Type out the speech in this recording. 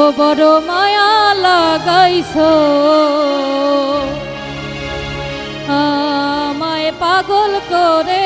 ও বড় মায়া লাগাইছ। আমায় পাগল করে